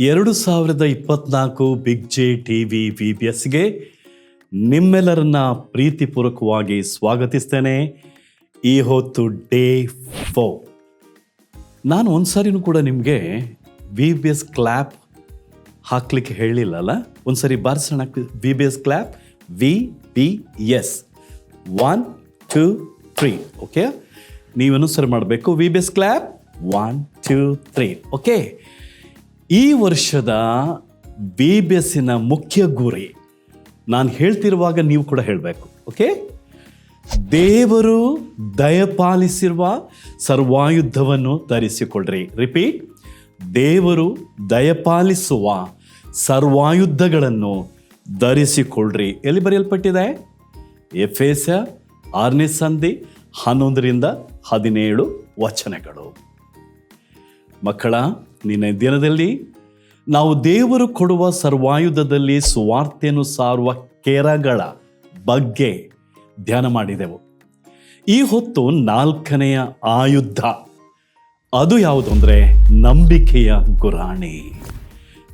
ಎರಡು ಸಾವಿರದ ಇಪ್ಪತ್ನಾಲ್ಕು big J T V V B ಎಸ್ಗೆ ನಿಮ್ಮೆಲ್ಲರನ್ನ ಪ್ರೀತಿಪೂರ್ವಕವಾಗಿ ಸ್ವಾಗತಿಸ್ತೇನೆ. ಈ ಹೊತ್ತು ಡೇ ಫೋ ನಾನು ಒಂದು ಸಾರಿನೂ ಕೂಡ ನಿಮಗೆ ವಿ ಬಿ ಎಸ್ ಕ್ಲ್ಯಾಪ್ ಹಾಕ್ಲಿಕ್ಕೆ ಹೇಳಿಲ್ಲಲ್ಲ ಒಂದ್ಸರಿ ಬಾರಿಸೋಣ. V B S clap V B S one two three okay ನೀವು ಸರಿ ಮಾಡಬೇಕು. V B S clap one two three okay ಈ ವರ್ಷದ ಬಿ ಮುಖ್ಯ ಗುರಿ, ನಾನು ಹೇಳ್ತಿರುವಾಗ ನೀವು ಕೂಡ ಹೇಳಬೇಕು, ಓಕೆ? ದೇವರು ದಯಪಾಲಿಸಿರುವ ಸರ್ವಾಯುದ್ಧವನ್ನು ಧರಿಸಿಕೊಳ್ಳ್ರಿ ರಿಪೀಟ್ ದೇವರು ದಯಪಾಲಿಸುವ ಸರ್ವಾಯುದ್ಧಗಳನ್ನು ಧರಿಸಿಕೊಳ್ಳ್ರಿ ಎಲ್ಲಿ ಬರೆಯಲ್ಪಟ್ಟಿದೆ? ಎಫ್ ಎಸ್ ಆರನೇ ಸಂಧಿ ಹನ್ನೊಂದರಿಂದ ಹದಿನೇಳು ವಚನಗಳು. ಮಕ್ಕಳ, ನಿನ್ನ ದಿನದಲ್ಲಿ ನಾವು ದೇವರು ಕೊಡುವ ಸರ್ವಾಯುಧದಲ್ಲಿ ಸುವಾರ್ತೆಯನ್ನು ಸಾರುವ ಕೆರಗಳ ಬಗ್ಗೆ ಧ್ಯಾನ ಮಾಡಿದೆವು. ಈ ಹೊತ್ತು ನಾಲ್ಕನೆಯ ಆಯುಧ. ಅದು ಯಾವುದು ಅಂದರೆ ನಂಬಿಕೆಯ ಗುರಾಣಿ.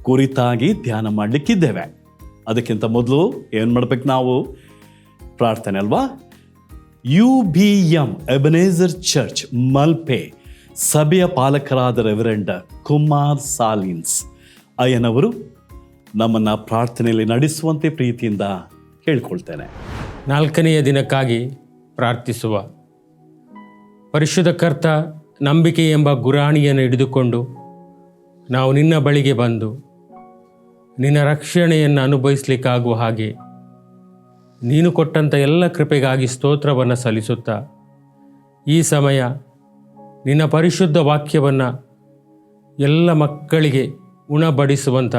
ಕುರಿತಾಗಿ ಧ್ಯಾನ ಮಾಡಲಿಕ್ಕಿದ್ದೇವೆ. ಅದಕ್ಕಿಂತ ಮೊದಲು ಏನು ಮಾಡ್ಬೇಕು ನಾವು? ಪ್ರಾರ್ಥನೆ ಅಲ್ವಾ? U B M Ebenezer church, Malpe. ಸಭೆಯ ಪಾಲಕರಾದ ರೆವರೆಂಡ ಕುಮಾರ್ ಸಾಲಿನ್ಸ್. ಅಯ್ಯನವರು ನಮ್ಮನ್ನು ಪ್ರಾರ್ಥನೆಯಲ್ಲಿ ನಡೆಸುವಂತೆ ಪ್ರೀತಿಯಿಂದ ಕೇಳಿಕೊಳ್ತೇನೆ. ನಾಲ್ಕನೆಯ ದಿನಕ್ಕಾಗಿ ಪ್ರಾರ್ಥಿಸುವ. ಪರಿಶುದ್ಧಕರ್ತ ನಂಬಿಕೆ ಎಂಬ ಗುರಾಣಿಯನ್ನು ಹಿಡಿದುಕೊಂಡು ನಾವು ನಿನ್ನ ಬಳಿಗೆ ಬಂದು ನಿನ್ನ ರಕ್ಷಣೆಯನ್ನು ಅನುಭವಿಸಲಿಕ್ಕಾಗುವ ಹಾಗೆ ನೀನು ಕೊಟ್ಟಂಥ ಎಲ್ಲ ಕೃಪೆಗಾಗಿ ಸ್ತೋತ್ರವನ್ನು ಸಲ್ಲಿಸುತ್ತಾ ಈ ಸಮಯ ನಿನ್ನ ಪರಿಶುದ್ಧ ವಾಕ್ಯವನ್ನು ಎಲ್ಲ ಮಕ್ಕಳಿಗೆ ಉಣಬಡಿಸುವಂಥ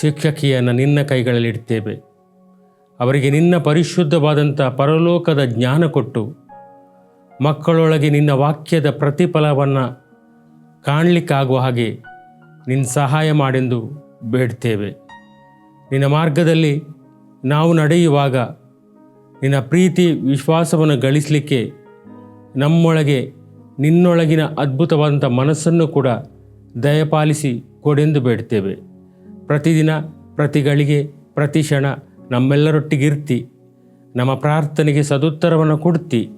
ಶಿಕ್ಷಕಿಯನ್ನು ನಿನ್ನ ಕೈಗಳಲ್ಲಿ ಇಡ್ತೇವೆ. ಅವರಿಗೆ ನಿನ್ನ ಪರಿಶುದ್ಧವಾದಂಥ ಪರಲೋಕದ ಜ್ಞಾನ ಕೊಟ್ಟು ಮಕ್ಕಳೊಳಗೆ ನಿನ್ನ ವಾಕ್ಯದ ಪ್ರತಿಫಲವನ್ನು ಕಾಣಲಿಕ್ಕಾಗುವ ಹಾಗೆ ನಿನ್ನ ಸಹಾಯ ಮಾಡೆಂದು ಬೇಡ್ತೇವೆ. ನಿನ್ನ ಮಾರ್ಗದಲ್ಲಿ ನಾವು ನಡೆಯುವಾಗ ನಿನ್ನ ಪ್ರೀತಿ ವಿಶ್ವಾಸವನ್ನು ಗಳಿಸಲಿಕ್ಕೆ ನಮ್ಮೊಳಗೆ ನಿನ್ನೊಳಗಿನ ಅದ್ಭುತವಾದಂಥ ಮನಸ್ಸನ್ನು ಕೂಡ ದಯಪಾಲಿಸಿ ಕೊಡೆಂದು ಬೇಡ್ತೇವೆ. ಪ್ರತಿದಿನ, ಪ್ರತಿ ಗಳಿಗೆ, ಪ್ರತಿ ಕ್ಷಣ ನಮ್ಮೆಲ್ಲರೊಟ್ಟಿಗಿರ್ತಿ. ನಮ್ಮ ಪ್ರಾರ್ಥನೆಗೆ ಸದುತ್ತರವನ್ನು ಕೊಡ್ತಿ.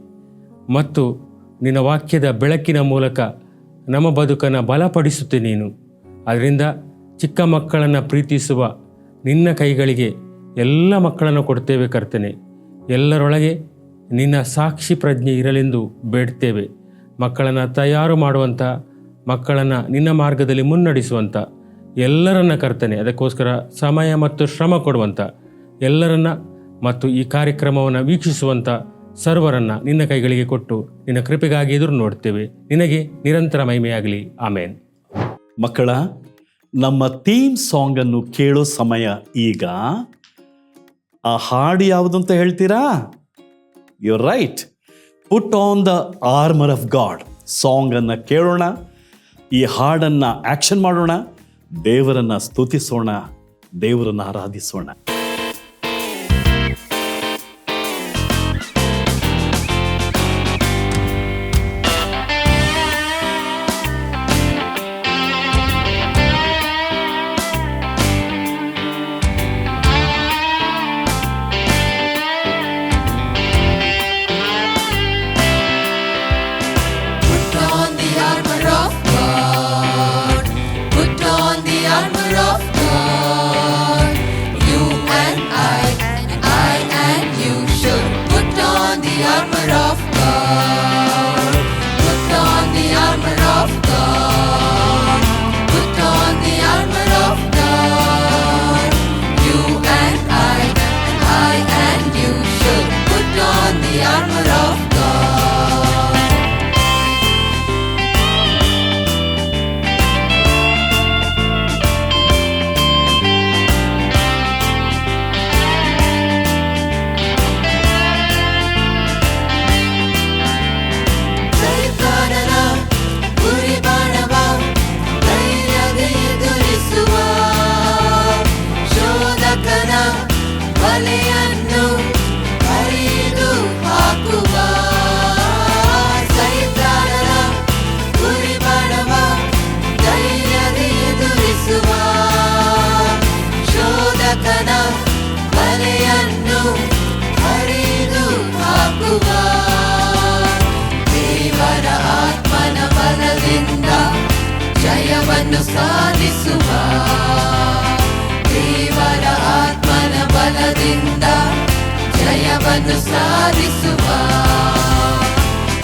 ಮತ್ತು ನಿನ್ನ ವಾಕ್ಯದ ಬೆಳಕಿನ ಮೂಲಕ ನಮ್ಮ ಬದುಕನ್ನು ಬಲಪಡಿಸುತ್ತೆ ನೀನು. ಅದರಿಂದ ಚಿಕ್ಕ ಮಕ್ಕಳನ್ನು ಪ್ರೀತಿಸುವ ನಿನ್ನ ಕೈಗಳಿಗೆ ಎಲ್ಲ ಮಕ್ಕಳನ್ನು ಕೊಡ್ತೇವೆ ಕರ್ತನೆ. ಎಲ್ಲರೊಳಗೆ ನಿನ್ನ ಸಾಕ್ಷಿ ಪ್ರಜ್ಞೆ ಇರಲೆಂದು ಬೇಡ್ತೇವೆ. ಮಕ್ಕಳನ್ನು ತಯಾರು ಮಾಡುವಂಥ ಮಕ್ಕಳನ್ನು ನಿನ್ನ ಮಾರ್ಗದಲ್ಲಿ ಮುನ್ನಡೆಸುವಂಥ ಎಲ್ಲರನ್ನ ಕರ್ತನೆ, ಅದಕ್ಕೋಸ್ಕರ ಸಮಯ ಮತ್ತು ಶ್ರಮ ಕೊಡುವಂಥ ಎಲ್ಲರನ್ನ ಮತ್ತು ಈ ಕಾರ್ಯಕ್ರಮವನ್ನು ವೀಕ್ಷಿಸುವಂಥ ಸರ್ವರನ್ನ ನಿನ್ನ ಕೈಗಳಿಗೆ ಕೊಟ್ಟು ನಿನ್ನ ಕೃಪೆಗಾಗಿ ಎದುರು ನೋಡ್ತೇವೆ. ನಿನಗೆ ನಿರಂತರ ಮಹಿಮೆಯಾಗಲಿ. ಆಮೇನ್. ಮಕ್ಕಳ, ನಮ್ಮ ಥೀಮ್ ಸಾಂಗನ್ನು ಕೇಳೋ ಸಮಯ ಈಗ. ಆ ಹಾಡು ಯಾವುದು ಅಂತ ಹೇಳ್ತೀರಾ? You right put on the armour of God ಸಾಂಗನ್ನು ಕೇಳೋಣ. ಈ ಹಾಡನ್ನು ಆ್ಯಕ್ಷನ್ ಮಾಡೋಣ. ದೇವರನ್ನು ಸ್ತುತಿಸೋಣ. ದೇವರನ್ನು ಆರಾಧಿಸೋಣ. ಸಾಧಿಸುವ ದೇವರ ಆತ್ಮನ ಬಲದಿಂದ ಜಯವನ್ನು ಸಾಧಿಸುವ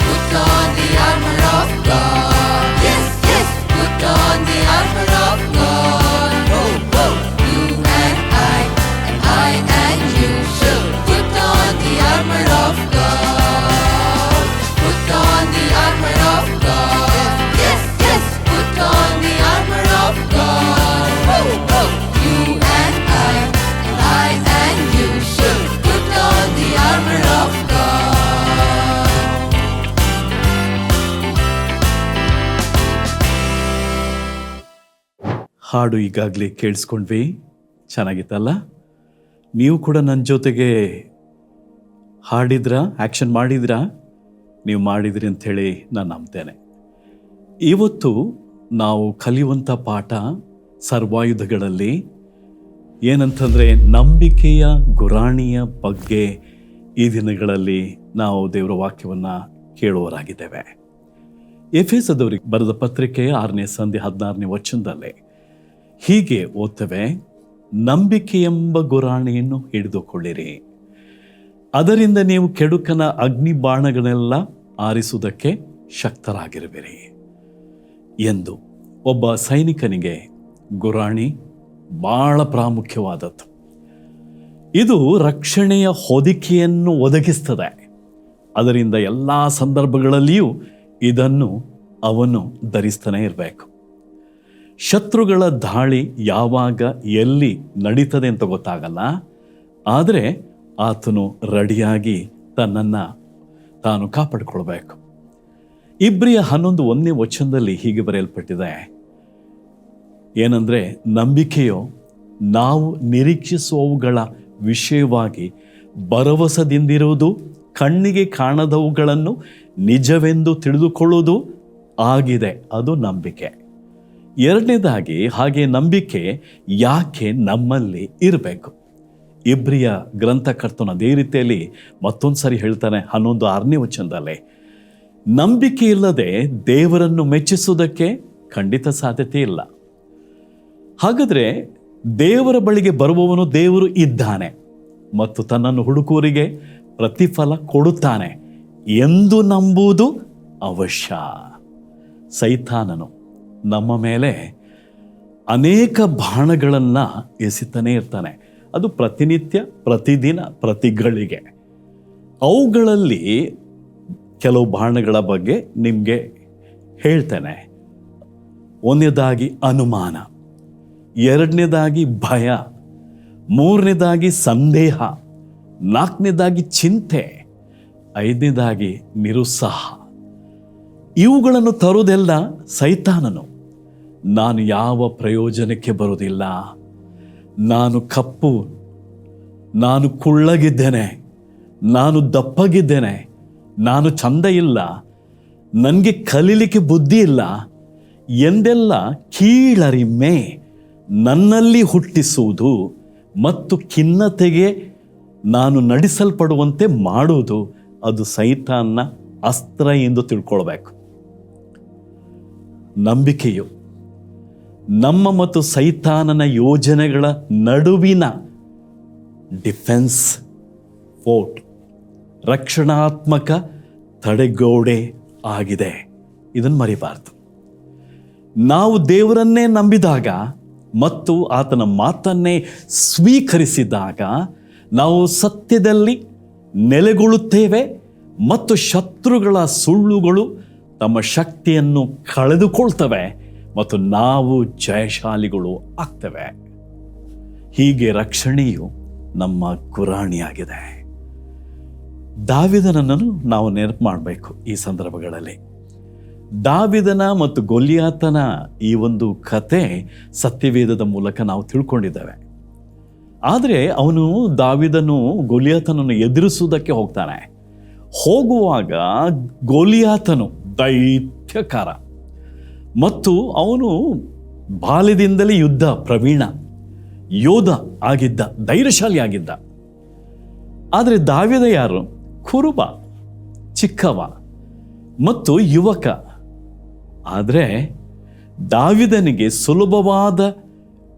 Put on the armor of God. Yes, yes. Put on the armor of God. ಹಾಡು ಈಗಾಗಲೇ ಕೇಳಿಸ್ಕೊಂಡ್ವಿ. ಚೆನ್ನಾಗಿತ್ತಲ್ಲ? ನೀವು ಕೂಡ ನನ್ನ ಜೊತೆಗೆ ಹಾಡಿದ್ರಾ ಆ್ಯಕ್ಷನ್ ಮಾಡಿದ್ರಾ? ನೀವು ಮಾಡಿದ್ರಿ ಅಂಥೇಳಿ ನಾನು ನಂಬ್ತೇನೆ. ಇವತ್ತು ನಾವು ಕಲಿಯುವಂಥ ಪಾಠ ಸರ್ವಾಯುಧಗಳಲ್ಲಿ ಏನಂತಂದರೆ ನಂಬಿಕೆಯ ಗುರಾಣಿಯ ಬಗ್ಗೆ ಈ ದಿನಗಳಲ್ಲಿ ನಾವು ದೇವರ ವಾಕ್ಯವನ್ನು ಕೇಳುವರಾಗಿದ್ದೇವೆ ಎಫೆಸದವರಿಗೆ ಬರೆದ ಪತ್ರಿಕೆ ಆರನೇ ಸಂಧಿ ಹದಿನಾರನೇ ವಚನದಲ್ಲಿ ಹೀಗೆ ಓದ್ತವೆ ನಂಬಿಕೆ ಎಂಬ ಗುರಾಣಿಯನ್ನು ಹಿಡಿದುಕೊಳ್ಳಿರಿ. ಅದರಿಂದ ನೀವು ಕೆಡುಕನ ಅಗ್ನಿ ಬಾಣಗಳನ್ನೆಲ್ಲ ಆರಿಸುವುದಕ್ಕೆ ಶಕ್ತರಾಗಿರುವಿರಿ. ಎಂದು ಒಬ್ಬ ಸೈನಿಕನಿಗೆ, ಗುರಾಣಿ ಬಹಳ ಪ್ರಾಮುಖ್ಯವಾದದ್ದು. ಇದು ರಕ್ಷಣೆಯ ಹೊದಿಕೆಯನ್ನು ಒದಗಿಸ್ತದೆ. ಅದರಿಂದ ಎಲ್ಲ ಸಂದರ್ಭಗಳಲ್ಲಿಯೂ ಇದನ್ನು ಅವನು ಧರಿಸ್ತಾನೆ ಇರಬೇಕು. ಶತ್ರುಗಳ ದಾಳಿ ಯಾವಾಗ ಎಲ್ಲಿ ನಡೀತದೆ ಅಂತ ಗೊತ್ತಾಗಲ್ಲ. ಆದರೆ ಆತನು ರೆಡಿಯಾಗಿ ತನ್ನನ್ನು ತಾನು ಕಾಪಾಡಿಕೊಳ್ಬೇಕು. ಇಬ್ರಿಯ ಹನ್ನೊಂದು ಒಂದನೇ ವಚನದಲ್ಲಿ ಹೀಗೆ ಬರೆಯಲ್ಪಟ್ಟಿದೆ. ಏನಂದರೆ, ನಂಬಿಕೆಯು ನಾವು ನಿರೀಕ್ಷಿಸುವವುಗಳ ವಿಷಯವಾಗಿ ಭರವಸದಿಂದಿರುವುದು, ಕಣ್ಣಿಗೆ ಕಾಣದವುಗಳನ್ನು ನಿಜವೆಂದು ತಿಳಿದುಕೊಳ್ಳುವುದು ಆಗಿದೆ. ಅದು ನಂಬಿಕೆ. ಎರಡನೇದಾಗಿ ಹಾಗೆ ನಂಬಿಕೆ ಯಾಕೆ ನಮ್ಮಲ್ಲಿ ಇರಬೇಕು? ಇಬ್ರಿಯ ಗ್ರಂಥಕರ್ತನ ಅದೇ ರೀತಿಯಲ್ಲಿ ಮತ್ತೊಂದು ಸರಿ ಹೇಳ್ತಾನೆ, ಹನ್ನೊಂದು ಆರನೇ ವಚನದಲ್ಲಿ, ನಂಬಿಕೆ ಇಲ್ಲದೆ ದೇವರನ್ನು ಮೆಚ್ಚಿಸುವುದಕ್ಕೆ ಖಂಡಿತ ಸಾಧ್ಯತೆ ಇಲ್ಲ. ಹಾಗಾದರೆ ದೇವರ ಬಳಿಗೆ ಬರುವವನು ದೇವರು ಇದ್ದಾನೆ ಮತ್ತು ತನ್ನನ್ನು ಹುಡುಕುವರಿಗೆ ಪ್ರತಿಫಲ ಕೊಡುತ್ತಾನೆ ಎಂದು ನಂಬುವುದು ಅವಶ್ಯ. ಸೈತಾನನು ನಮ್ಮ ಮೇಲೆ ಅನೇಕ ಬಾಣಗಳನ್ನು ಎಸಿತಾನೆ ಇರ್ತಾನೆ. ಅದು ಪ್ರತಿನಿತ್ಯ, ಪ್ರತಿದಿನ, ಪ್ರತಿಗಳಿಗೆ. ಅವುಗಳಲ್ಲಿ ಕೆಲವು ಬಾಣಗಳ ಬಗ್ಗೆ ನಿಮಗೆ ಹೇಳ್ತೇನೆ. ಒಂದನೇದಾಗಿ ಅನುಮಾನ, ಎರಡನೇದಾಗಿ ಭಯ, ಮೂರನೇದಾಗಿ ಸಂದೇಹ, ನಾಲ್ಕನೇದಾಗಿ ಚಿಂತೆ, ಐದನೇದಾಗಿ ನಿರುತ್ಸಾಹ. ಇವುಗಳನ್ನು ತರುವುದೆಲ್ಲ ಸೈತಾನನು. ನಾನು ಯಾವ ಪ್ರಯೋಜನಕ್ಕೆ ಬರುವುದಿಲ್ಲ. ನಾನು ಕಪ್ಪು, ನಾನು ಕುಳ್ಳಗಿದ್ದೇನೆ, ನಾನು ದಪ್ಪಗಿದ್ದೇನೆ, ನಾನು ಚಂದ ಇಲ್ಲ ನನಗೆ ಕಲೀಲಿಕ್ಕೆ ಬುದ್ಧಿ ಇಲ್ಲ ಎಂದೆಲ್ಲ ಕೀಳರಿಮೆ ನನ್ನಲ್ಲಿ ಹುಟ್ಟಿಸುವುದು ಮತ್ತು ಖಿನ್ನತೆಗೆ ನಾನು ನಡೆಸಲ್ಪಡುವಂತೆ ಮಾಡುವುದು, ಅದು ಸೈತಾನ್ನ ಅಸ್ತ್ರ ಎಂದು ತಿಳ್ಕೊಳ್ಬೇಕು. ನಂಬಿಕೆಯು ನಮ್ಮ ಮತ್ತು ಸೈತಾನನ ಯೋಜನೆಗಳ ನಡುವಿನ ಡಿಫೆನ್ಸ್, ಫೋರ್ಟ್, ರಕ್ಷಣಾತ್ಮಕ ತಡೆಗೋಡೆ ಆಗಿದೆ. ಇದನ್ನು ಮರಿಬಾರ್ದು. ನಾವು ದೇವರನ್ನೇ ನಂಬಿದಾಗ ಮತ್ತು ಆತನ ಮಾತನ್ನೇ ಸ್ವೀಕರಿಸಿದಾಗ ನಾವು ಸತ್ಯದಲ್ಲಿ ನೆಲೆಗೊಳ್ಳುತ್ತೇವೆ ಮತ್ತು ಶತ್ರುಗಳ ಸುಳ್ಳುಗಳು ತಮ್ಮ ಶಕ್ತಿಯನ್ನು ಕಳೆದುಕೊಳ್ತವೆ. ಮತ್ತು ನಾವು ಜಯಶಾಲಿಗಳು ಆಗ್ತವೆ. ಹೀಗೆ ರಕ್ಷಣೆಯು ನಮ್ಮ ಗುರಾಣಿಯಾಗಿದೆ. ದಾವಿದನನ್ನು ನಾವು ನೆನಪು ಮಾಡಬೇಕು ಈ ಸಂದರ್ಭಗಳಲ್ಲಿ. ದಾವಿದನ ಮತ್ತು ಗೊಲಿಯಾತನ ಈ ಒಂದು ಕತೆ ಸತ್ಯವೇದದ ಮೂಲಕ ನಾವು ತಿಳ್ಕೊಂಡಿದ್ದೇವೆ. ಆದರೆ ಅವನು ದಾವಿದನು ಗೊಲಿಯಾತನನ್ನು ಎದುರಿಸುವುದಕ್ಕೆ ಹೋಗ್ತಾನೆ. ಹೋಗುವಾಗ ಗೋಲಿಯಾತನು ದೈತ್ಯಕಾರ. ಮತ್ತು ಅವನು ಬಾಲ್ಯದಿಂದಲೇ ಯುದ್ಧ ಪ್ರವೀಣ, ಯೋಧ ಆಗಿದ್ದ, ಧೈರ್ಯಶಾಲಿ ಆಗಿದ್ದ. ಆದರೆ ದಾವಿದ ಯಾರು? ಕುರುಬ, ಚಿಕ್ಕವ ಮತ್ತು ಯುವಕ. ಆದರೆ ದಾವಿದನಿಗೆ ಸುಲಭವಾದ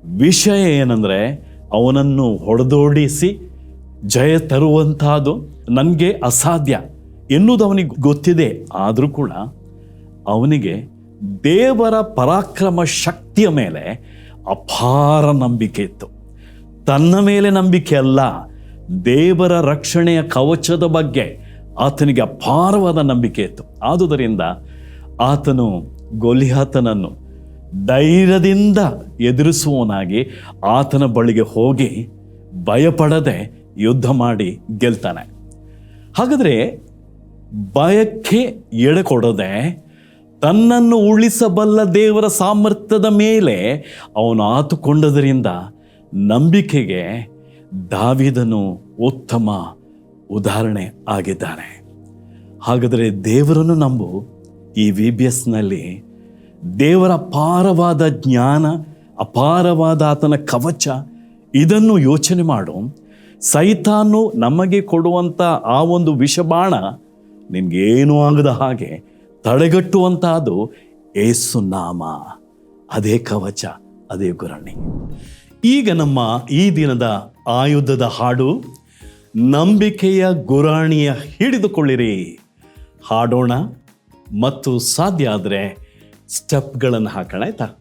ವಿಷಯ ಏನಂದರೆ ಅವನನ್ನು ಹೊಡೆದೋಡಿಸಿ ಜಯ ತರುವಂತಹದ್ದು ನನಗೆ ಅಸಾಧ್ಯ ಎನ್ನುವುದು ಅವನಿಗೆ ಗೊತ್ತಿದೆ. ಆದರೂ ಕೂಡ ಅವನಿಗೆ ದೇವರ ಪರಾಕ್ರಮ ಶಕ್ತಿಯ ಮೇಲೆ ಅಪಾರ ನಂಬಿಕೆ ಇತ್ತು. ತನ್ನ ಮೇಲೆ ನಂಬಿಕೆ ಅಲ್ಲ, ದೇವರ ರಕ್ಷಣೆಯ ಕವಚದ ಬಗ್ಗೆ ಆತನಿಗೆ ಅಪಾರವಾದ ನಂಬಿಕೆ ಇತ್ತು. ಆದುದರಿಂದ ಆತನು ಗೊಲಿಹಾತನನ್ನು ಧೈರ್ಯದಿಂದ ಎದುರಿಸುವವನಾಗಿ ಆತನ ಬಳಿಗೆ ಹೋಗಿ ಭಯಪಡದೆ ಯುದ್ಧ ಮಾಡಿ ಗೆಲ್ತಾನೆ. ಹಾಗಾದರೆ ಭಯಕ್ಕೆ ಎಡೆ ಕೊಡದೆ ತನ್ನನ್ನು ಉಳಿಸಬಲ್ಲ ದೇವರ ಸಾಮರ್ಥ್ಯದ ಮೇಲೆ ಅವನು ಆತುಕೊಂಡದರಿಂದ ನಂಬಿಕೆಗೆ ದಾವಿದನು ಉತ್ತಮ ಉದಾಹರಣೆ ಆಗಿದ್ದಾನೆ. ಹಾಗಾದರೆ ದೇವರನ್ನು ನಂಬು. ಈ ವಿ ಬಿ ಎಸ್ನಲ್ಲಿ ದೇವರ ಅಪಾರವಾದ ಜ್ಞಾನ, ಅಪಾರವಾದ ಆತನ ಕವಚ, ಇದನ್ನು ಯೋಚನೆ ಮಾಡು. ಸೈತಾನು ನಮಗೆ ಕೊಡುವಂಥ ಆ ಒಂದು ವಿಷಬಾಣ ನಿಮಗೇನೂ ಆಗದ ಹಾಗೆ ತಡೆಗಟ್ಟುವಂತಹದ್ದು ಏಸು ನಾಮ. ಅದೇ ಕವಚ, ಅದೇ ಗುರಣಿ. ಈಗ ನಮ್ಮ ಈ ದಿನದ ಆಯುಧದ ಹಾಡು, ನಂಬಿಕೆಯ ಗುರಾಣಿಯ ಹಿಡಿದುಕೊಳ್ಳಿರಿ. ಹಾಡೋಣ, ಮತ್ತು ಸಾಧ್ಯ ಆದರೆ ಸ್ಟೆಪ್ಗಳನ್ನು ಹಾಕೋಣ, ಆಯ್ತಾ?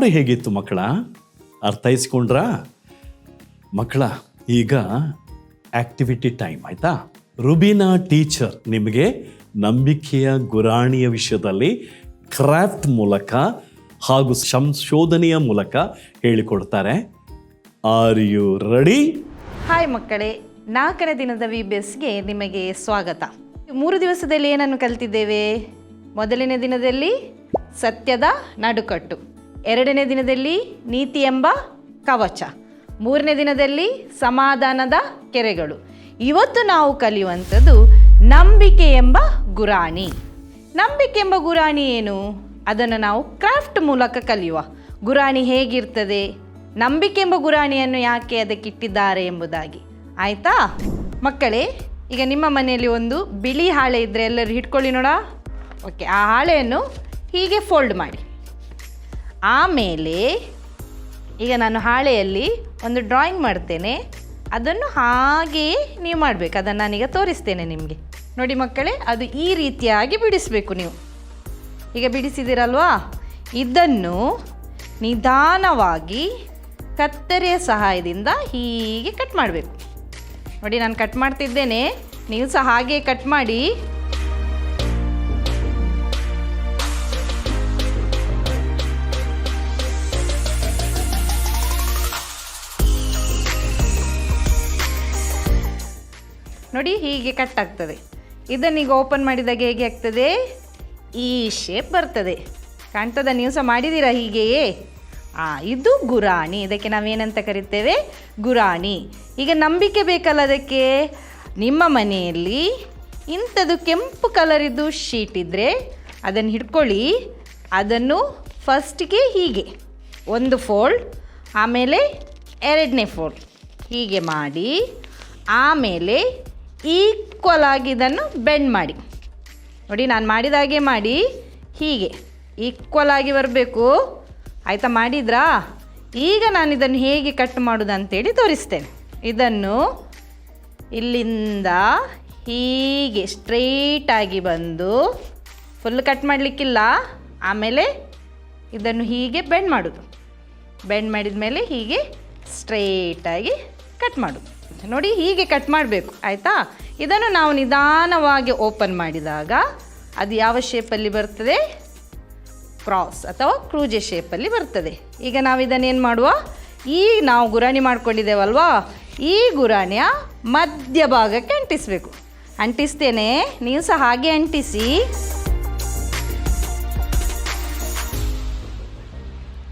ಹಾಡು ಹೇಗಿತ್ತು ಮಕ್ಕಳ? ಅರ್ಥೈಸ್ಕೊಂಡ್ರ? ಮಕ್ಕಳ, ಈಗ ಆಕ್ಟಿವಿಟಿ ಟೈಮ್ ಆಯ್ತಾ? ರುಬಿನಾ ಟೀಚರ್ ನಿಮಗೆ ನಂಬಿಕೆಯ ಗುರಾಣಿಯ ವಿಷಯದಲ್ಲಿ ಕ್ರಾಫ್ಟ್ ಮೂಲಕ ಹಾಗೂ ಸಂಶೋಧನೆಯ ಮೂಲಕ ಹೇಳಿಕೊಡ್ತಾರೆ. ಆರ್ ಯು ರೆಡಿ ಹಾಯ್ ಮಕ್ಕಳೇ, ನಾಲ್ಕನೇ ದಿನದ ವಿ ಬಿ ನಿಮಗೆ ಸ್ವಾಗತ. ಮೂರು ದಿವಸದಲ್ಲಿ ಏನನ್ನು ಕಲ್ತಿದ್ದೇವೆ? ಮೊದಲನೇ ದಿನದಲ್ಲಿ ಸತ್ಯದ ನಡುಕಟ್ಟು. ಎರಡನೇ ದಿನದಲ್ಲಿ ನೀತಿ ಎಂಬ ಕವಚ. ಮೂರನೇ ದಿನದಲ್ಲಿ ಸಮಾಧಾನದ ಕೆರೆಗಳು. ಇವತ್ತು ನಾವು ಕಲಿಯುವಂಥದ್ದು ನಂಬಿಕೆ ಎಂಬ ಗುರಾಣಿ. ನಂಬಿಕೆ ಎಂಬ ಗುರಾಣಿ ಏನು? ಅದನ್ನು ನಾವು ಕ್ರಾಫ್ಟ್ ಮೂಲಕ ಕಲಿಯುವ. ಗುರಾಣಿ ಹೇಗಿರ್ತದೆ? ನಂಬಿಕೆ ಎಂಬ ಗುರಾಣಿಯನ್ನು ಯಾಕೆ ಅದಕ್ಕೆ ಇಟ್ಟಿದ್ದಾರೆ ಎಂಬುದಾಗಿ. ಆಯಿತಾ? ಮಕ್ಕಳೇ, ಈಗ ನಿಮ್ಮ ಮನೆಯಲ್ಲಿ ಒಂದು ಬಿಳಿ ಹಾಳೆ ಇದ್ದರೆ ಎಲ್ಲರೂ ಹಿಡ್ಕೊಳ್ಳಿ ನೋಡ. ಓಕೆ, ಆ ಹಾಳೆಯನ್ನು ಹೀಗೆ ಫೋಲ್ಡ್ ಮಾಡಿ. ಆಮೇಲೆ ಈಗ ನಾನು ಹಾಳೆಯಲ್ಲಿ ಒಂದು ಡ್ರಾಯಿಂಗ್ ಮಾಡ್ತೇನೆ. ಅದನ್ನು ಹಾಗೆಯೇ ನೀವು ಮಾಡಬೇಕು. ಅದನ್ನು ನಾನೀಗ ತೋರಿಸ್ತೇನೆ ನಿಮಗೆ. ನೋಡಿ ಮಕ್ಕಳೇ, ಅದು ಈ ರೀತಿಯಾಗಿ ಬಿಡಿಸಬೇಕು ನೀವು. ಈಗ ಬಿಡಿಸಿದಿರಲ್ವಾ? ಇದನ್ನು ನಿಧಾನವಾಗಿ ಕತ್ತರಿಯ ಸಹಾಯದಿಂದ ಹೀಗೆ ಕಟ್ ಮಾಡಬೇಕು. ನೋಡಿ, ನಾನು ಕಟ್ ಮಾಡ್ತಿದ್ದೇನೆ. ನೀವು ಸಹ ಹಾಗೆ ಕಟ್ ಮಾಡಿ. ನೋಡಿ ಹೀಗೆ ಕಟ್ ಆಗ್ತದೆ. ಇದನ್ನೀಗ ಓಪನ್ ಮಾಡಿದಾಗ ಹೇಗೆ ಆಗ್ತದೆ? ಈ ಶೇಪ್ ಬರ್ತದೆ. ಕಾಣ್ತದ? ನೀವು ಸಹ ಮಾಡಿದ್ದೀರಾ ಹೀಗೆಯೇ? ಆ, ಇದು ಗುರಾಣಿ. ಇದಕ್ಕೆ ನಾವೇನಂತ ಕರಿತೇವೆ? ಗುರಾಣಿ. ಈಗ ನಂಬಿಕೆ ಬೇಕಲ್ಲ ಅದಕ್ಕೆ? ನಿಮ್ಮ ಮನೆಯಲ್ಲಿ ಇಂಥದ್ದು ಕೆಂಪು ಕಲರಿದ್ದು ಶೀಟ್ ಇದ್ದರೆ ಅದನ್ನು ಹಿಡ್ಕೊಳ್ಳಿ. ಅದನ್ನು ಫಸ್ಟಿಗೆ ಹೀಗೆ ಒಂದು ಫೋಲ್ಡ್ ಆಮೇಲೆ ಎರಡನೇ ಫೋಲ್ಡ್ ಹೀಗೆ ಮಾಡಿ, ಆಮೇಲೆ ಈಕ್ವಲ್ ಆಗಿ ಇದನ್ನು ಬೆಂಡ್ ಮಾಡಿ. ನೋಡಿ, ನಾನು ಮಾಡಿದ ಹಾಗೆ ಮಾಡಿ. ಹೀಗೆ. ಈಕ್ವಲ್ ಆಗಿ ಬರಬೇಕು. ಆಯಿತಾ, ಮಾಡಿದ್ರಾ? ಈಗ ನಾನು ಇದನ್ನು ಹೇಗೆ ಕಟ್ ಮಾಡೋದು ಅಂತೇಳಿ ತೋರಿಸ್ತೇನೆ. ಇದನ್ನು ಇಲ್ಲಿಂದ ಹೀಗೆ ಸ್ಟ್ರೈಟಾಗಿ ಬಂದು ಫುಲ್ ಕಟ್ ಮಾಡಲಿಕ್ಕಿಲ್ಲ. ಆಮೇಲೆ ಇದನ್ನು ಹೀಗೆ ಬೆಂಡ್ ಮಾಡೋದು. ಬೆಂಡ್ ಮಾಡಿದ ಮೇಲೆ ಹೀಗೆ ಸ್ಟ್ರೈಟಾಗಿ ಕಟ್ ಮಾಡೋದು. ನೋಡಿ ಹೀಗೆ ಕಟ್ ಮಾಡಬೇಕು, ಆಯಿತಾ? ಇದನ್ನು ನಾವು ನಿಧಾನವಾಗಿ ಓಪನ್ ಮಾಡಿದಾಗ ಅದು ಯಾವ ಶೇಪಲ್ಲಿ ಬರ್ತದೆ? ಕ್ರಾಸ್ ಅಥವಾ ಕ್ರೂಜೆ ಶೇಪಲ್ಲಿ ಬರ್ತದೆ. ಈಗ ನಾವು ಇದನ್ನೇನು ಮಾಡುವ? ಈ ನಾವು ಗುರಾಣಿ ಮಾಡ್ಕೊಂಡಿದ್ದೇವಲ್ವಾ? ಈ ಗುರಾಣಿಯ ಮಧ್ಯಭಾಗಕ್ಕೆ ಅಂಟಿಸಬೇಕು. ಅಂಟಿಸ್ತೇನೆ, ನೀವು ಸಹ ಹಾಗೆ ಅಂಟಿಸಿ.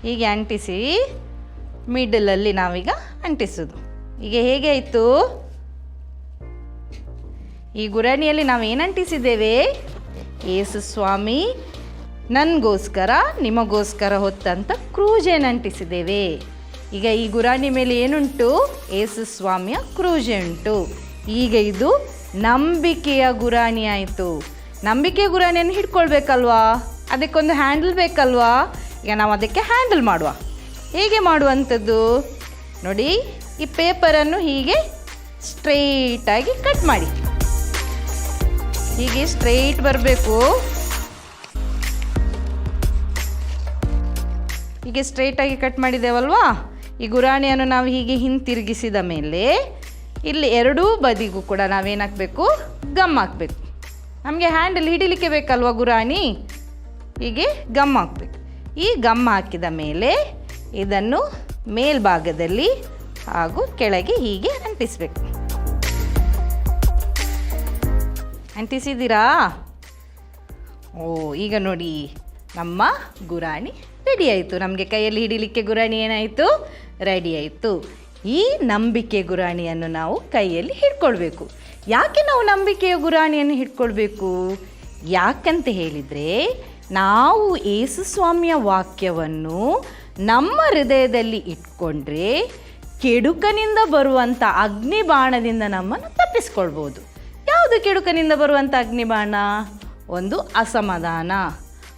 ಹೀಗೆ ಅಂಟಿಸಿ ಮಿಡಲಲ್ಲಿ ನಾವೀಗ ಅಂಟಿಸೋದು. ಈಗ ಹೇಗೆ ಆಯಿತು? ಈ ಗುರಾಣಿಯಲ್ಲಿ ನಾವು ಏನಂಟಿಸಿದ್ದೇವೆ? ಏಸು ಸ್ವಾಮಿ, ನನಗೋಸ್ಕರ, ನಿಮಗೋಸ್ಕರ ಹೊತ್ತಂತ ಕ್ರೂಜ್ ಅಂಟಿಸಿದ್ದೇವೆ ಈಗ ಈ ಗುರಾಣಿ ಮೇಲೆ ಏನುಂಟು? ಏಸು ಸ್ವಾಮಿಯ ಕ್ರೂಜೆ ಉಂಟು ಈಗ ಇದು ನಂಬಿಕೆಯ ಗುರಾಣಿ ಆಯಿತು. ನಂಬಿಕೆಯ ಗುರಾಣಿಯನ್ನು ಹಿಡ್ಕೊಳ್ಬೇಕಲ್ವಾ? ಅದಕ್ಕೊಂದು ಹ್ಯಾಂಡಲ್ ಬೇಕಲ್ವಾ? ಈಗ ನಾವು ಅದಕ್ಕೆ ಹ್ಯಾಂಡಲ್ ಮಾಡುವ. ಹೇಗೆ ಮಾಡುವಂಥದ್ದು? ನೋಡಿ ಈ ಪೇಪರನ್ನು ಹೀಗೆ ಸ್ಟ್ರೈಟಾಗಿ ಕಟ್ ಮಾಡಿ. ಹೀಗೆ ಸ್ಟ್ರೈಟ್ ಬರಬೇಕು. ಹೀಗೆ ಸ್ಟ್ರೈಟಾಗಿ ಕಟ್ ಮಾಡಿದ್ದೇವಲ್ವಾ ಈ ಗುರಾಣಿಯನ್ನು ನಾವು ಹೀಗೆ ಹಿಂತಿರುಗಿಸಿದ ಮೇಲೆ ಇಲ್ಲಿ ಎರಡೂ ಬದಿಗೂ ಕೂಡ ನಾವೇನು ಹಾಕಬೇಕು ಗಮ್ ಹಾಕಬೇಕು. ನಮಗೆ ಹ್ಯಾಂಡಲ್ ಹಿಡಿಲಿಕ್ಕೆ ಬೇಕಲ್ವಾ ಗುರಾಣಿ? ಹೀಗೆ ಗಮ್ ಹಾಕಬೇಕು. ಈ ಗಮ್ ಹಾಕಿದ ಮೇಲೆ ಇದನ್ನು ಮೇಲ್ಭಾಗದಲ್ಲಿ ಹಾಗೂ ಕೆಳಗೆ ಹೀಗೆ ಅಂಟಿಸಬೇಕು. ಅಂಟಿಸಿದ್ದೀರಾ? ಓ, ಈಗ ನೋಡಿ. ನಮ್ಮ ಗುರಾಣಿ ರೆಡಿ ಆಯಿತು. ನಮಗೆ ಕೈಯಲ್ಲಿ ಹಿಡಿಲಿಕ್ಕೆ ಗುರಾಣಿ ಏನಾಯಿತು? ರೆಡಿ ಆಯಿತು. ಈ ನಂಬಿಕೆ ಗುರಾಣಿಯನ್ನು ನಾವು ಕೈಯಲ್ಲಿ ಹಿಡ್ಕೊಳ್ಬೇಕು. ಯಾಕೆ ನಾವು ನಂಬಿಕೆಯ ಗುರಾಣಿಯನ್ನು ಹಿಡ್ಕೊಳ್ಬೇಕು? ಯಾಕಂತ ಹೇಳಿದರೆ, ನಾವು ಏಸು ಸ್ವಾಮಿಯ ವಾಕ್ಯವನ್ನು ನಮ್ಮ ಹೃದಯದಲ್ಲಿ ಇಟ್ಕೊಂಡ್ರೆ ಕೆಡುಕನಿಂದ ಬರುವಂಥ ಅಗ್ನಿ ಬಾಣದಿಂದ ನಮ್ಮನ್ನು ತಪ್ಪಿಸ್ಕೊಳ್ಬೋದು ಯಾವುದು ಕೆಡುಕನಿಂದ ಬರುವಂಥ ಅಗ್ನಿಬಾಣ? ಒಂದು ಅಸಮಾಧಾನ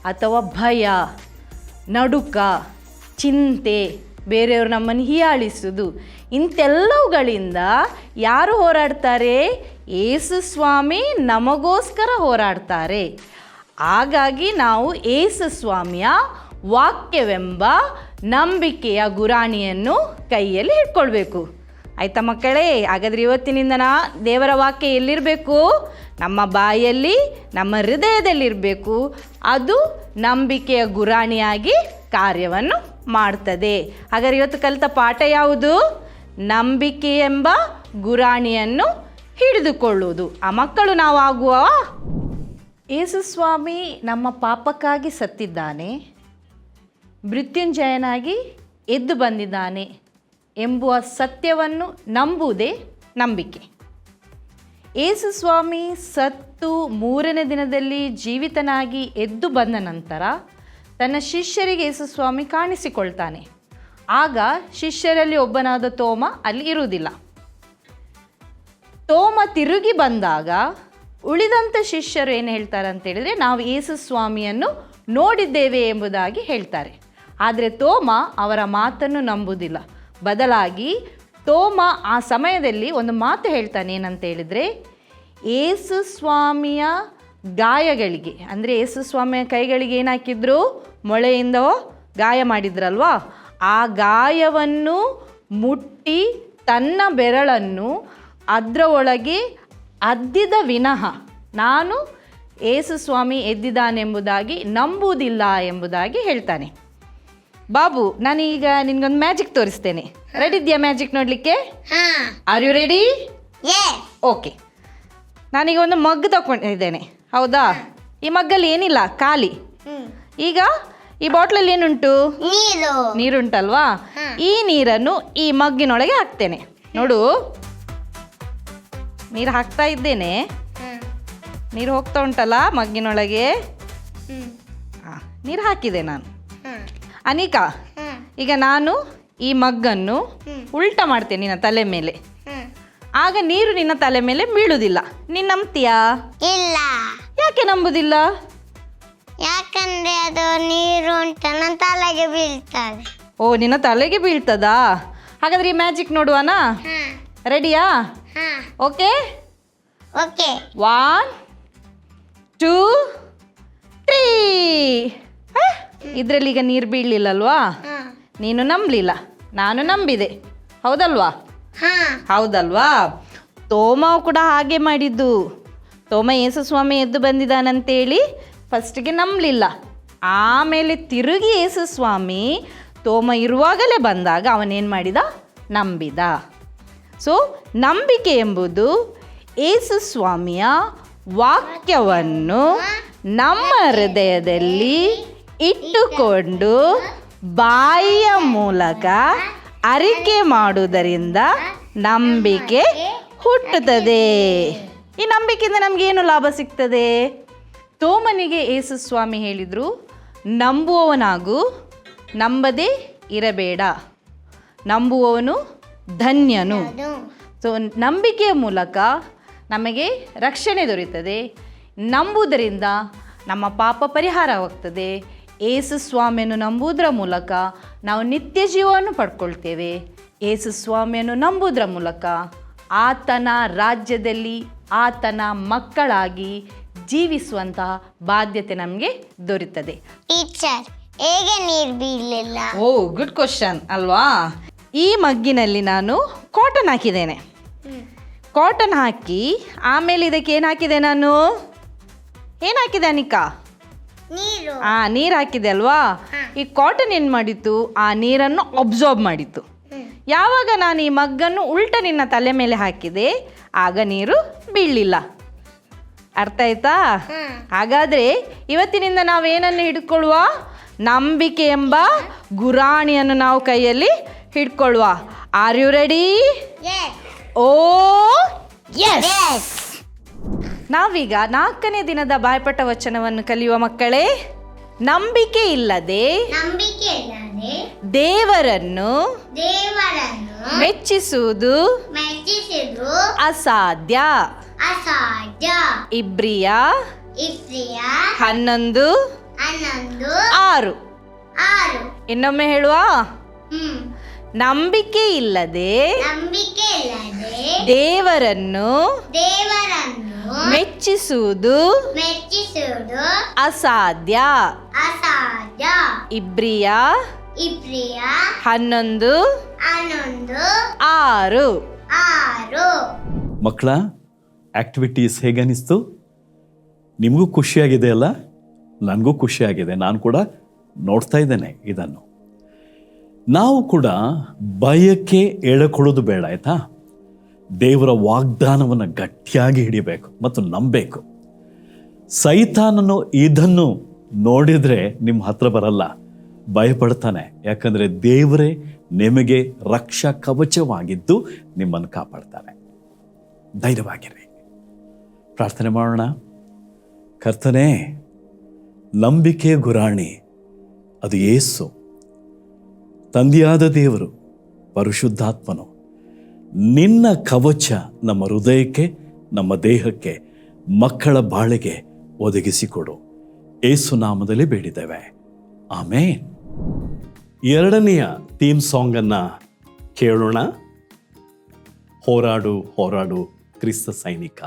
ಅಥವಾ ಭಯ, ನಡುಕ, ಚಿಂತೆ, ಬೇರೆಯವರು ನಮ್ಮನ್ನು ಹೀಯಾಳಿಸುವುದು. ಇಂತೆಲ್ಲವುಗಳಿಂದ ಯಾರು ಹೋರಾಡ್ತಾರೆ? ಏಸು ಸ್ವಾಮಿ ನಮಗೋಸ್ಕರ ಹೋರಾಡ್ತಾರೆ. ಹಾಗಾಗಿ ನಾವು ಏಸು ಸ್ವಾಮಿಯ ವಾಕ್ಯವೆಂಬ ನಂಬಿಕೆಯ ಗುರಾಣಿಯನ್ನು ಕೈಯಲ್ಲಿ ಇಟ್ಕೊಳ್ಬೇಕು ಆಯ್ತಾ ಮಕ್ಕಳೇ? ಹಾಗಾದ್ರೆ ಇವತ್ತಿನಿಂದ ನಾ ದೇವರ ವಾಕ್ಯ ಎಲ್ಲಿರಬೇಕು? ನಮ್ಮ ಬಾಯಲ್ಲಿ, ನಮ್ಮ ಹೃದಯದಲ್ಲಿರಬೇಕು. ಅದು ನಂಬಿಕೆಯ ಗುರಾಣಿಯಾಗಿ ಕಾರ್ಯವನ್ನು ಮಾಡ್ತದೆ. ಹಾಗಾದ್ರೆ ಇವತ್ತು ಕಲಿತ ಪಾಠ ಯಾವುದು? ನಂಬಿಕೆ ಎಂಬ ಗುರಾಣಿಯನ್ನು ಹಿಡಿದುಕೊಳ್ಳುವುದು. ಆ ಮಕ್ಕಳು ನಾವು ಆಗುವ ಯೇಸು ಸ್ವಾಮಿ ನಮ್ಮ ಪಾಪಕ್ಕಾಗಿ ಸತ್ತಿದ್ದಾನೆ. ಮೃತ್ಯುಂಜಯನಾಗಿ ಎದ್ದು ಬಂದಿದ್ದಾನೆ ಎಂಬುವ ಸತ್ಯವನ್ನು ನಂಬುವುದೇ ನಂಬಿಕೆ. ಏಸು ಸ್ವಾಮಿ ಸತ್ತು ಮೂರನೇ ದಿನದಲ್ಲಿ ಜೀವಿತನಾಗಿ ಎದ್ದು ಬಂದ ನಂತರ ತನ್ನ ಶಿಷ್ಯರಿಗೆ ಯೇಸು ಸ್ವಾಮಿ ಕಾಣಿಸಿಕೊಳ್ತಾನೆ. ಆಗ ಶಿಷ್ಯರಲ್ಲಿ ಒಬ್ಬನಾದ ತೋಮ ಅಲ್ಲಿ ಇರುವುದಿಲ್ಲ. ತೋಮ ತಿರುಗಿ ಬಂದಾಗ ಉಳಿದಂಥ ಶಿಷ್ಯರು ಏನು ಹೇಳ್ತಾರೆ ಅಂತೇಳಿದರೆ ನಾವು ಯೇಸು ಸ್ವಾಮಿಯನ್ನು ನೋಡಿದ್ದೇವೆ ಎಂಬುದಾಗಿ ಹೇಳ್ತಾರೆ. ಆದರೆ ತೋಮ ಅವರ ಮಾತನ್ನು ನಂಬುವುದಿಲ್ಲ ಬದಲಾಗಿ ತೋಮ ಆ ಸಮಯದಲ್ಲಿ ಒಂದು ಮಾತು ಹೇಳ್ತಾನೆ ಏನಂತ ಹೇಳಿದರೆ, ಏಸು ಸ್ವಾಮಿಯ ಗಾಯಗಳಿಗೆ, ಅಂದರೆ ಏಸು ಸ್ವಾಮಿಯ ಕೈಗಳಿಗೆ ಏನಾಕಿದ್ರು ಮೊಳೆಯಿಂದ ಗಾಯ ಮಾಡಿದ್ರಲ್ವಾ? ಆ ಗಾಯವನ್ನು ಮುಟ್ಟಿ ತನ್ನ ಬೆರಳನ್ನು ಅದರ ಒಳಗೆ ಅದ್ದಿದ ವಿನಃ ನಾನು ಏಸು ಸ್ವಾಮಿ ಎದ್ದಿದ್ದಾನೆಂಬುದಾಗಿ ನಂಬುವುದಿಲ್ಲ ಎಂಬುದಾಗಿ ಹೇಳ್ತಾನೆ. ಬಾಬು ನಾನೀಗ ನಿನ್ಗೊಂದು ಮ್ಯಾಜಿಕ್ ತೋರಿಸ್ತೇನೆ. ರೆಡಿ ಇದೆಯಾ ಮ್ಯಾಜಿಕ್ ನೋಡಲಿಕ್ಕೆ? ಆರ್ ಯು ರೆಡಿ ಓಕೆ ನಾನೀಗ ಒಂದು ಮಗ್ ತಕೊಂಡಿದ್ದೇನೆ ಹೌದಾ? ಈ ಮಗ್ಗಲ್ಲಿ ಏನಿಲ್ಲ ಖಾಲಿ. ಈಗ ಈ ಬಾಟ್ಲಲ್ಲಿ ಏನುಂಟು? ನೀರು. ನೀರುಂಟಲ್ವಾ? ಈ ನೀರನ್ನು ಈ ಮಗ್ಗಿನೊಳಗೆ ಹಾಕ್ತೇನೆ. ನೋಡು. ನೀರು ಹಾಕ್ತಾ ಇದ್ದೇನೆ. ನೀರು ಹೋಗ್ತಾ ಉಂಟಲ್ಲ ಮಗ್ಗಿನೊಳಗೆ? ಆ, ನೀರು ಹಾಕಿದೆ ನಾನು. ಅನಿಕಾ ಈಗ ನಾನು ಈ ಮಗ್ಗನ್ನು ಉಲ್ಟ ಮಾಡ್ತೇನೆ ನಿನ್ನ ತಲೆ ಮೇಲೆ. ಆಗ ನೀರು ನಿನ್ನ ತಲೆ ಮೇಲೆ ಬೀಳುವುದಿಲ್ಲ ನೀನು ನಂಬ್ತೀಯಾ? ಇಲ್ಲ. ಯಾಕೆ ನಂಬುದಿಲ್ಲ? ಯಾಕಂದ್ರೆ ಅದು ನೀರು ಉಂಟ ನನ್ನ ತಲೆಗೆ ಬೀಳ್ತದೆ. ಓ ನಿನ್ನ ತಲೆಗೆ ಬೀಳ್ತದಾ? ಹಾಗಾದ್ರೆ ಈ ಮ್ಯಾಜಿಕ್ ನೋಡುವನಾ? ರೆಡಿಯಾ okay? Okay. One two three ಇದರಲ್ಲಿ ಈಗ ನೀರು ಬೀಳಲಿಲ್ಲಲ್ವಾ? ನೀನು ನಂಬಲಿಲ್ಲ ನಾನು ನಂಬಿದೆ. ಹೌದಲ್ವಾ? ಹೌದಲ್ವಾ? ತೋಮ ಕೂಡ ಹಾಗೆ ಮಾಡಿದ್ದು. ತೋಮ ಯೇಸು ಸ್ವಾಮಿ ಎದ್ದು ಬಂದಿದ್ದಾನಂತೇಳಿ ಫಸ್ಟಿಗೆ ನಂಬಲಿಲ್ಲ. ಆಮೇಲೆ ತಿರುಗಿ ಯೇಸು ಸ್ವಾಮಿ ತೋಮ ಇರುವಾಗಲೇ ಬಂದಾಗ ಅವನೇನು ಮಾಡಿದ? ನಂಬಿದ. ಸೊ ನಂಬಿಕೆ ಎಂಬುದು ಯೇಸು ಸ್ವಾಮಿಯ ವಾಕ್ಯವನ್ನು ನಮ್ಮ ಹೃದಯದಲ್ಲಿ ಇಟ್ಟುಕೊಂಡು ಬಾಯಿಯ ಮೂಲಕ ಅರಿಕೆ ಮಾಡುವುದರಿಂದ ನಂಬಿಕೆ ಹುಟ್ಟುತ್ತದೆ. ಈ ನಂಬಿಕೆಯಿಂದ ನಮಗೇನು ಲಾಭ ಸಿಗ್ತದೆ? ತೋಮನಿಗೆ ಯೇಸು ಸ್ವಾಮಿ ಹೇಳಿದರು, ನಂಬುವವನಾಗು ನಂಬದೇ ಇರಬೇಡ. ನಂಬುವವನು ಧನ್ಯನು. ಸೊ ನಂಬಿಕೆಯ ಮೂಲಕ ನಮಗೆ ರಕ್ಷಣೆ ದೊರೆಯುತ್ತದೆ. ನಂಬುವುದರಿಂದ ನಮ್ಮ ಪಾಪ ಪರಿಹಾರವಾಗ್ತದೆ. ಏಸು ಸ್ವಾಮಿಯನ್ನು ನಂಬುವುದರ ಮೂಲಕ ನಾವು ನಿತ್ಯ ಜೀವವನ್ನು ಪಡ್ಕೊಳ್ತೇವೆ. ಏಸು ಸ್ವಾಮಿಯನ್ನು ನಂಬುವುದರ ಮೂಲಕ ಆತನ ರಾಜ್ಯದಲ್ಲಿ ಆತನ ಮಕ್ಕಳಾಗಿ ಜೀವಿಸುವಂತಹ ಬಾಧ್ಯತೆ ನಮಗೆ ದೊರೆಯುತ್ತದೆ. ಟೀಚರ್ ಹೇಗೆ ನೀರು ಬೀಳಲಿಲ್ಲ? ಓ ಗುಡ್ ಕ್ವಶನ್ ಅಲ್ವಾ? ಈ ಮಗ್ಗಿನಲ್ಲಿ ನಾನು ಕಾಟನ್ ಹಾಕಿದ್ದೇನೆ. ಕಾಟನ್ ಹಾಕಿ ಆಮೇಲೆ ಇದಕ್ಕೆ ಏನು ಹಾಕಿದೆ ನಾನು? ಏನು ಹಾಕಿದೆ ಅನಿಕಾ? ನೀರು. ಆ ನೀರು ಹಾಕಿದೆ ಅಲ್ವಾ? ಈ ಕಾಟನ್ ಏನು ಮಾಡಿತ್ತು? ಆ ನೀರನ್ನು ಅಬ್ಸಾರ್ಬ್ ಮಾಡಿತ್ತು. ಯಾವಾಗ ನಾನು ಈ ಮಗ್ಗನ್ನು ಉಲ್ಟ ನಿನ್ನ ತಲೆ ಮೇಲೆ ಹಾಕಿದೆ ಆಗ ನೀರು ಬೀಳಲಿಲ್ಲ. ಅರ್ಥ ಆಯ್ತಾ? ಹಾಗಾದರೆ ಇವತ್ತಿನಿಂದ ನಾವೇನನ್ನು ಹಿಡ್ಕೊಳ್ಳುವ? ನಂಬಿಕೆ ಎಂಬ ಗುರಾಣಿಯನ್ನು ನಾವು ಕೈಯಲ್ಲಿ ಹಿಡ್ಕೊಳ್ಳುವ. Are you ready oh yes ನಾವೀಗ ನಾಲ್ಕನೇ ದಿನದ ಬಾಯ್ಪಟ ವಚನವನ್ನು ಕಲಿಯುವ ಮಕ್ಕಳೇ ನಂಬಿಕೆ ಇಲ್ಲದೆ ನಂಬಿಕೆ ಇಲ್ಲದೆ ದೇವರನ್ನು ದೇವರನ್ನು ಮೆಚ್ಚಿಸುವುದು ಮೆಚ್ಚಿಸಿದ್ರು ಅಸಾಧ್ಯ. ಅಸಾಧ್ಯ. ಇಬ್ರಿಯ ಇಬ್ರಿಯ ಹನ್ನೊಂದು ಹನ್ನೊಂದು ಆರು. ಆರು. ಇನ್ನೊಮ್ಮೆ ಹೇಳುವ. ಹ್ಮ್. ನಂಬಿಕೆ ಇಲ್ಲದೆ ನಂಬಿಕೆ ಇಲ್ಲದೆ ದೇವರನ್ನು ದೇವರನ್ನು ಮೆಚ್ಚಿಸುವುದು ಮೆಚ್ಚಿಸುವುದು ಅಸಾಧ್ಯ. ಅಸಾಧ್ಯ. ಇಬ್ರಿಯ ಇಬ್ರಿಯ ಹನ್ನೊಂದು ಹನ್ನೊಂದು ಆರು. ಆರು. ಮಕ್ಕಳ ಆಕ್ಟಿವಿಟೀಸ್ ಹೇಗನ್ನಿಸ್ತು? ನಿಮಗೂ ಖುಷಿಯಾಗಿದೆ ಅಲ್ಲ ನನಗೂ ಖುಷಿಯಾಗಿದೆ. ನಾನು ಕೂಡ ನೋಡ್ತಾ ಇದ್ದೇನೆ ಇದನ್ನು. ನಾವು ಕೂಡ ಭಯಕ್ಕೆ ಎಳಕೊಳ್ಳೋದು ಬೇಡ, ಆಯ್ತಾ? ದೇವರ ವಾಗ್ದಾನವನ್ನು ಗಟ್ಟಿಯಾಗಿ ಹಿಡಿಬೇಕು ಮತ್ತು ನಂಬಬೇಕು. ಸೈತಾನನು ಇದನ್ನು ನೋಡಿದರೆ ನಿಮ್ಮ ಹತ್ರ ಬರಲ್ಲ, ಭಯಪಡ್ತಾನೆ. ಯಾಕಂದರೆ ದೇವರೇ ನಿಮಗೆ ರಕ್ಷಾ ಕವಚವಾಗಿದ್ದು ನಿಮ್ಮನ್ನು ಕಾಪಾಡ್ತಾನೆ. ಧೈರ್ಯವಾಗಿರಿ ಪ್ರಾರ್ಥನೆ ಮಾಡೋಣ. ಕರ್ತನೇ, ನಂಬಿಕೆ ಗುರಾಣಿ, ಅದು ಏಸು. ತಂದೆಯಾದ ದೇವರು, ಪರಿಶುದ್ಧಾತ್ಮನು. ನಿನ್ನ ಕವಚ ನಮ್ಮ ಹೃದಯಕ್ಕೆ, ನಮ್ಮ ದೇಹಕ್ಕೆ, ಮಕ್ಕಳ ಬಾಳಿಗೆ ಒದಗಿಸಿಕೊಡು. ಏಸು ನಾಮದಲ್ಲಿ ಬೇಡಿದ್ದೇವೆ. ಆಮೇನ್. ಎರಡನೆಯ ಥೀಮ್ ಸಾಂಗನ್ನು ಕೇಳೋಣ. ಹೋರಾಡು ಹೋರಾಡು, ಕ್ರಿಸ್ತ ಸೈನಿಕ.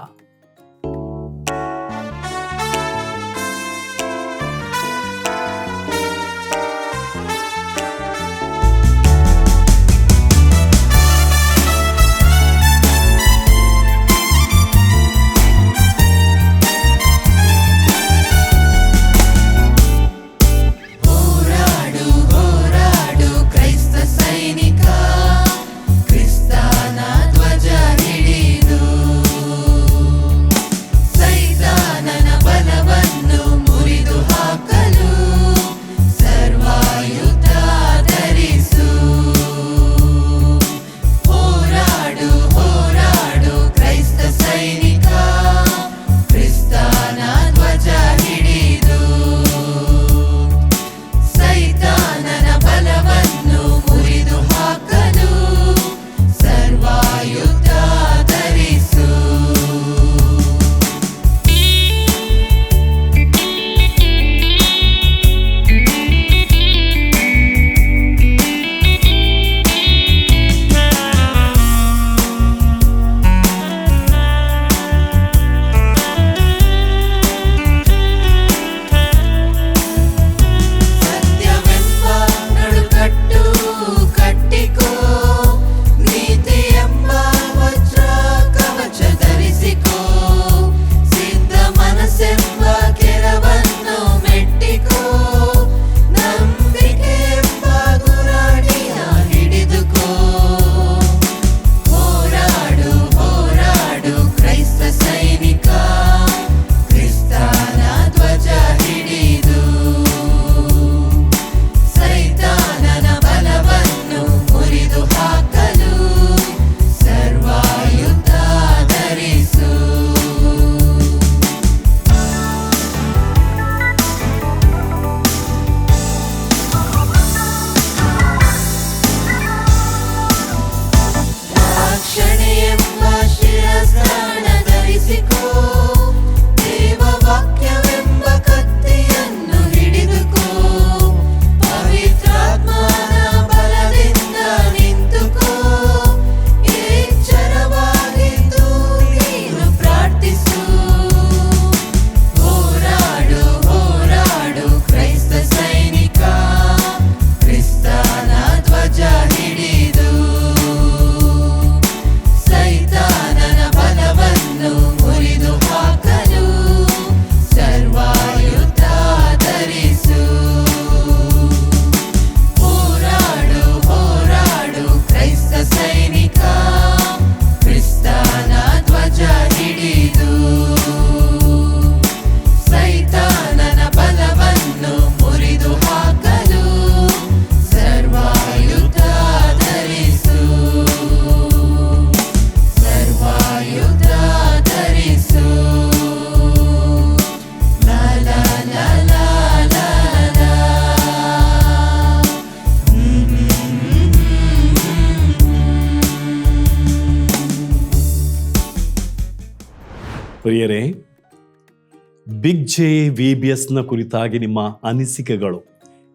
ಜೆ ವಿ ಬಿ ಎಸ್ನ ಕುರಿತಾಗಿ ನಿಮ್ಮ ಅನಿಸಿಕೆಗಳು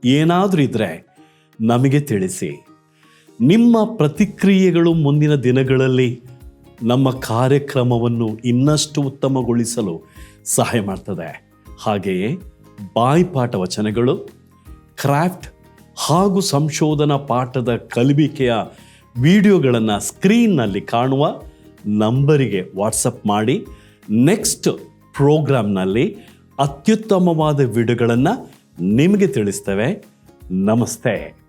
ಏನಾದರೂ ಇದ್ದರೆ ನಮಗೆ ತಿಳಿಸಿ. ನಿಮ್ಮ ಪ್ರತಿಕ್ರಿಯೆಗಳು ಮುಂದಿನ ದಿನಗಳಲ್ಲಿ ನಮ್ಮ ಕಾರ್ಯಕ್ರಮವನ್ನು ಇನ್ನಷ್ಟು ಉತ್ತಮಗೊಳಿಸಲು ಸಹಾಯ ಮಾಡ್ತದೆ. ಹಾಗೆಯೇ ಬಾಯಿಪಾಠ ವಚನಗಳು, ಕ್ರಾಫ್ಟ್ ಹಾಗೂ ಸಂಶೋಧನಾ ಪಾಠದ ಕಲಿಬಿಕೆಯ ವಿಡಿಯೋಗಳನ್ನು ಸ್ಕ್ರೀನ್ನಲ್ಲಿ ಕಾಣುವ ನಂಬರಿಗೆ ವಾಟ್ಸಪ್ ಮಾಡಿ, ನೆಕ್ಸ್ಟ್ ಪ್ರೋಗ್ರಾಮ್ನಲ್ಲಿ ಅತ್ಯುತ್ತಮವಾದ ವಿಡಿಯೋಗಳನ್ನು ನಿಮಗೆ ತಿಳಿಸ್ತೇವೆ. ನಮಸ್ತೆ.